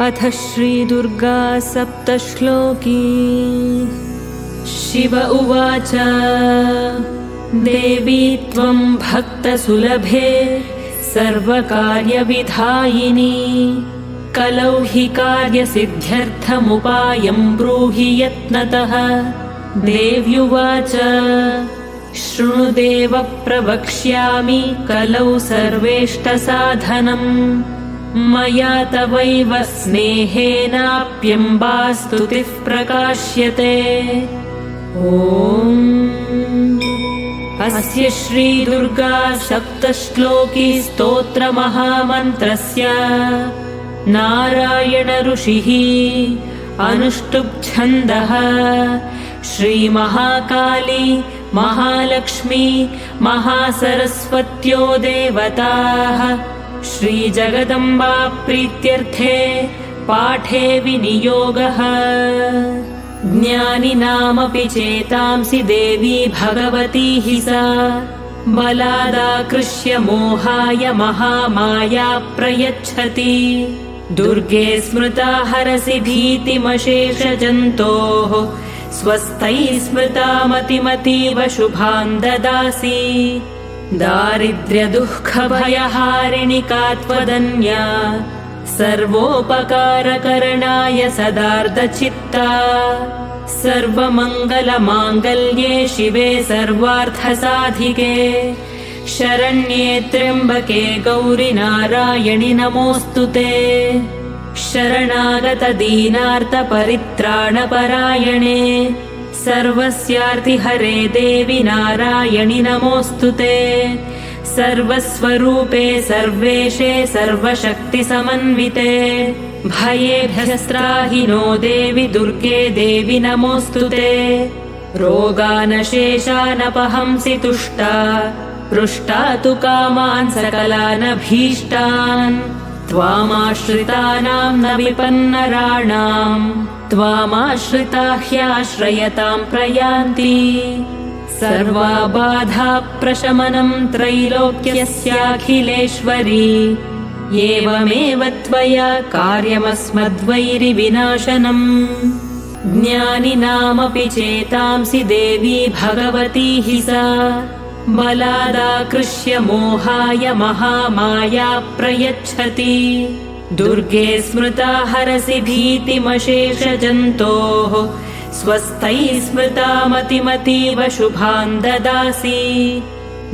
अथ श्रीदुर्गा सप्तश्लोकी। शिव उवाच देवी त्वं भक्तसुलभे सर्वकार्यविधायिनी। कलौ हि कार्यसिद्ध्यर्थमुपायं ब्रूहि यत्नतः। देव्युवाच शृणुदेव प्रवक्ष्यामि कलौ सर्वेष्टसाधनम् मया तवैव स्नेहेनाप्यम्बास्तुतिः प्रकाश्यते। ॐ अस्य श्रीदुर्गा सप्तश्लोकी स्तोत्रमहामन्त्रस्य नारायण ऋषिः श्रीमहाकाली महालक्ष्मी महासरस्वत्यो देवताः श्रीजगदम्बा प्रीत्यर्थे पाठे विनियोगः। ज्ञानिनामपि चेतांसि देवी भगवती हि सा। बलादाकृष्य मोहाय महामाया प्रयच्छति। दुर्गे स्मृता हरसि भीतिमशेषजन्तोः। स्वस्थैः स्मृता मतिमतीव शुभान् ददासि दारिद्र्यदुःखभयहारिणि का त्वदन्या सर्वोपकारकरणाय सदार्धचित्ता सर्वमङ्गलमाङ्गल्ये शिवे सर्वार्थसाधिके शरण्ये त्र्यम्बके गौरि नारायणि नमोऽस्तु ते शरणागतदीनार्तपरित्राणपरायणे सर्वस्यार्तिहरे देवि नारायणि नमोऽस्तु ते। सर्वस्वरूपे सर्वेशे सर्वशक्तिसमन्विते। भयेभ्यस्त्राहिनो देवि दुर्गे देवि नमोऽस्तु ते। रोगानशेषानपहंसि तुष्टा। पृष्टा तु कामान् सकलानभीष्टान् त्वामाश्रितानाम् न विपन्नराणाम् त्वामाश्रिता ह्याश्रयताम् प्रयान्ति सर्वा बाधा प्रशमनम् त्रैलोक्यस्याखिलेश्वरी एवमेव त्वया कार्यमस्मद्वैरिविनाशनम् ज्ञानिनामपि चेतांसि देवी भगवती हि सा बलादाकृष्य मोहाय महामाया प्रयच्छति। दुर्गे स्मृता हरसि भीतिमशेषजन्तोः। स्वस्थैः स्मृता मतिमतीव शुभान् ददासि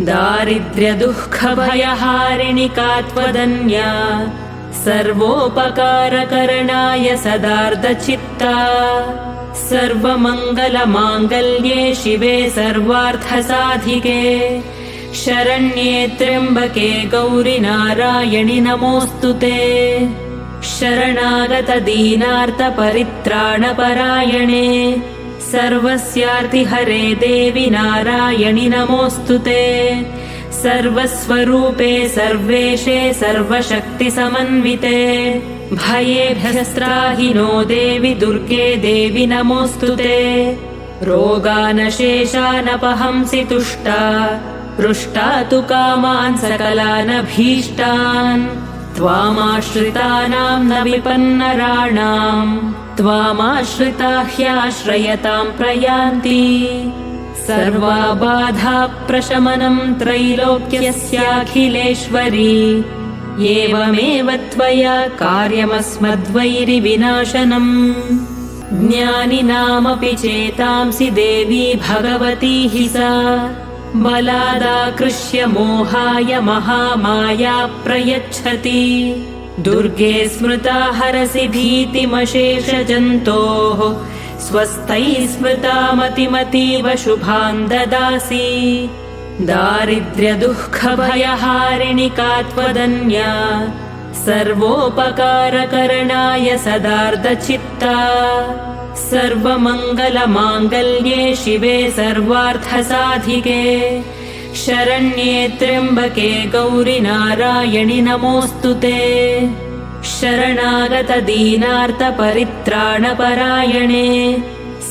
दारिद्र्यदुःखभयहारिणि का त्वदन्या सर्वोपकारकरणाय सदार्धचित्ता सर्वमङ्गलमाङ्गल्ये शिवे सर्वार्थसाधिके। शरण्ये त्र्यम्बके गौरि नारायणि नमोऽस्तु ते। शरणागतदीनार्तपरित्राणपरायणे सर्वस्यार्तिहरे देवि नारायणि नमोऽस्तु ते। सर्वस्वरूपे सर्वेशे सर्वशक्तिसमन्विते भयेभ्यस्त्राहिनो देवि दुर्गे देवि नमोऽस्तु ते। रोगानशेषानपहंसि तुष्टा। पृष्टा तु कामान् सकलानभीष्टान् त्वामाश्रितानाम् न विपन्नराणाम्। त्वामाश्रिता ह्याश्रयताम् प्रयान्ति। सर्वा बाधा प्रशमनम् त्रैलोक्यस्याखिलेश्वरी एवमेव त्वया कार्यमस्मद्वैरिविनाशनम् ज्ञानिनामपि चेतांसि देवी भगवती हि सा। बलादाकृष्य मोहाय महामाया प्रयच्छति। दुर्गे स्मृता हरसि भीतिमशेषजन्तोः। स्वस्थैः स्मृता मतिमतीव शुभान् ददासि दारिद्र्यदुःखभयहारिणि का त्वदन्या सर्वोपकारकरणाय सदार्धचित्ता सर्वमङ्गलमाङ्गल्ये शिवे सर्वार्थसाधिके शरण्ये त्र्यम्बके गौरि नारायणि नमोऽस्तु ते शरणागतदीनार्तपरित्राणपरायणे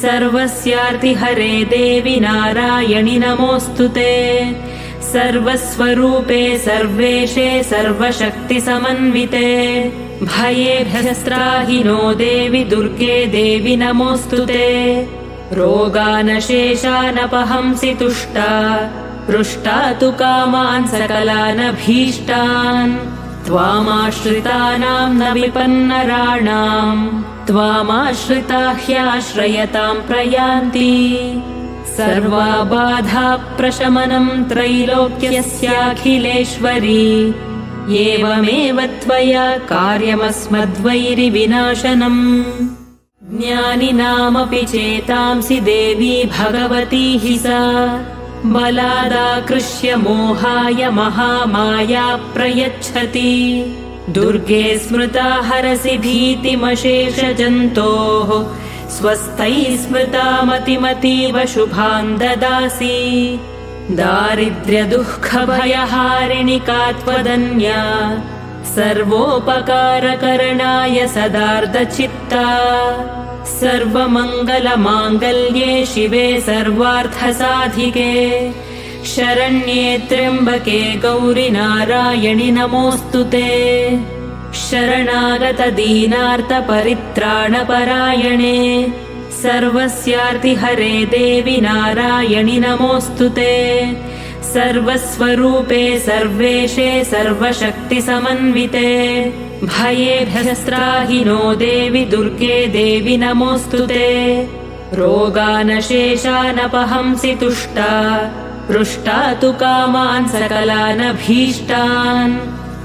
सर्वस्यार्तिहरे देवि नारायणि नमोऽस्तु ते। सर्वस्वरूपे सर्वेशे सर्वशक्तिसमन्विते। भयेभ्यस्त्राहि नो देवि दुर्गे देवि नमोऽस्तु ते। रोगानशेषानपहंसि तुष्टा। पृष्टा तु कामान् सकलानभीष्टान् त्वामाश्रितानाम् न विपन्नराणाम् त्वामाश्रिता ह्याश्रयताम् प्रयान्ति सर्वा बाधा प्रशमनम् त्रैलोक्यस्याखिलेश्वरी एवमेव त्वया कार्यमस्मद्वैरिविनाशनम् ज्ञानिनामपि चेतांसि देवी भगवती हि सा बलादाकृष्य मोहाय महामाया प्रयच्छति। दुर्गे स्मृता हरसि भीतिमशेषजन्तोः। स्वस्थैः स्मृतामतिमतीव शुभान् ददासि दारिद्र्यदुःखभयहारिणि का त्वदन्या सर्वोपकारकरणाय सदार्धचित्ता सर्वमङ्गलमाङ्गल्ये शिवे सर्वार्थसाधिके। शरण्ये त्र्यम्बके गौरि नारायणि नमोऽस्तु ते। शरणागतदीनार्तपरित्राणपरायणे सर्वस्यार्तिहरे देवि नारायणि नमोऽस्तु ते। सर्वस्वरूपे सर्वेशे सर्वशक्तिसमन्विते भयेभ्यस्त्राहि नो देवि दुर्गे देवि नमोऽस्तु ते। रोगानशेषानपहंसि तुष्टा। पृष्टा तु कामान् सकलानभीष्टान्।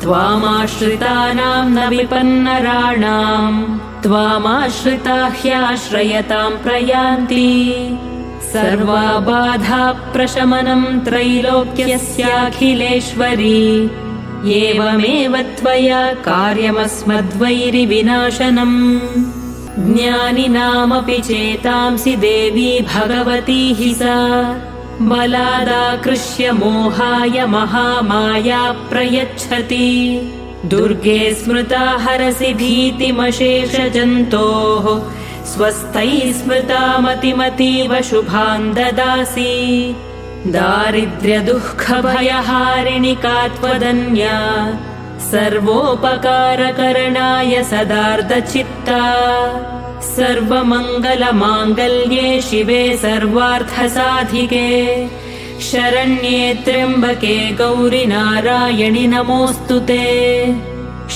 त्वामाश्रितानाम् न विपन्नराणाम्। त्वामाश्रिता ह्याश्रयताम् प्रयान्ति। सर्वा बाधा प्रशमनम् त्रैलोक्यस्याखिलेश्वरी एवमेव त्वया कार्यमस्मद्वैरिविनाशनम् ज्ञानिनामपि चेतांसि देवी भगवती हि सा। बलादाकृष्य मोहाय महामाया प्रयच्छति। दुर्गे स्मृता हरसि भीतिमशेषजन्तोः। स्वस्थैः स्मृतामतिमतीव शुभान् ददासि दारिद्र्यदुःखभयहारिणि का त्वदन्या सर्वोपकारकरणाय सदार्धचित्ता सर्वमङ्गलमाङ्गल्ये शिवे सर्वार्थसाधिके शरण्ये त्र्यम्बके गौरि नारायणि नमोऽस्तु ते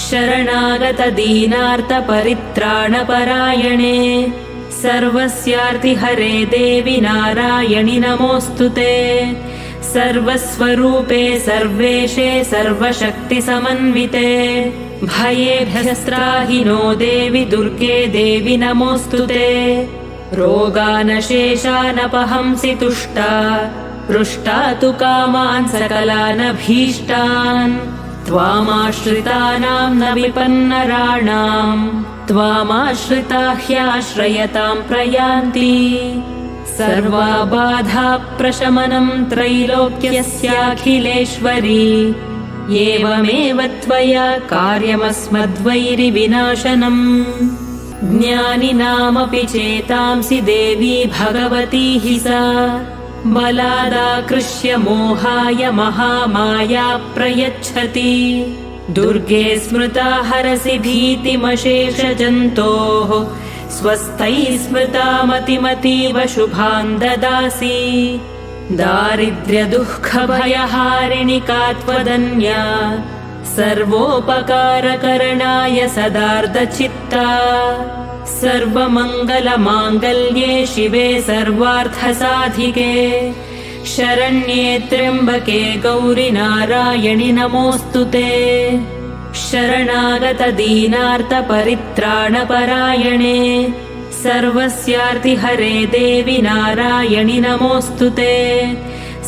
शरणागतदीनार्तपरित्राणपरायणे सर्वस्यार्तिहरे देवि नारायणि नमोऽस्तु ते। सर्वस्वरूपे सर्वेशे सर्वशक्तिसमन्विते। भयेभ्यस्त्राहि नो देवि दुर्गे देवि नमोऽस्तु ते। रोगानशेषानपहंसि तुष्टा। पृष्टा तु कामान् सकलानभीष्टान् त्वामाश्रितानाम् न विपन्नराणाम् त्वामाश्रिता ह्याश्रयताम् प्रयान्ति सर्वा बाधा प्रशमनम् त्रैलोक्यस्याखिलेश्वरी एवमेव त्वया कार्यमस्मद्वैरिविनाशनम् ज्ञानिनामपि चेतांसि देवी भगवती हि सा बलादाकृष्य मोहाय महामाया प्रयच्छति। दुर्गे स्मृता हरसि भीतिमशेषजन्तोः। स्वस्थैः स्मृतामतिमतीव शुभान् ददासि। दारिद्र्यदुःखभयहारिणि का त्वदन्या सर्वोपकारकरणाय सदार्धचित्ता सर्वमङ्गलमाङ्गल्ये शिवे सर्वार्थसाधिके। शरण्ये त्र्यम्बके गौरि नारायणि नमोऽस्तु ते। शरणागतदीनार्तपरित्राणपरायणे सर्वस्यार्तिहरे देवि नारायणि नमोऽस्तु ते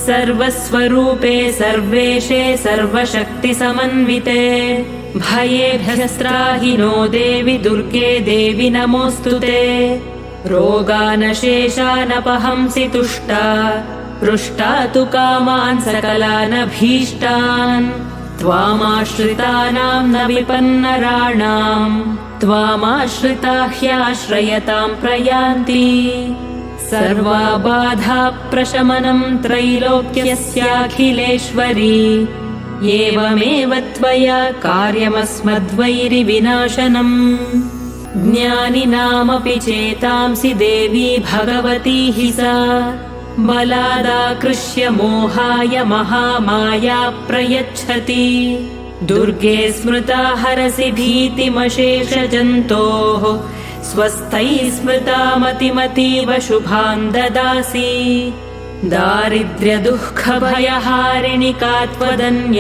सर्वस्वरूपे सर्वेशे सर्वशक्तिसमन्विते। भयेभ्यस्त्राहि नो देवि दुर्गे देवि नमोऽस्तु ते। रोगानशेषानपहंसि तुष्टा पृष्टा तु कामान् सकलानभीष्टान्। त्वामाश्रितानाम् न विपन्नराणाम् त्वामाश्रिता ह्याश्रयताम् प्रयान्ति सर्वा बाधा प्रशमनम् त्रैलोक्यस्याखिलेश्वरी। एवमेव त्वया कार्यमस्मद्वैरिविनाशनम् ज्ञानिनामपि चेतांसि देवी भगवती हि सा। बलादाकृष्य मोहाय महामाया प्रयच्छति। दुर्गे स्मृता हरसि भीतिमशेषजन्तोः स्वस्थैः स्मृता मतिमतीव शुभान् ददासि। दारिद्र्यदुःखभयहारिणि का त्वदन्य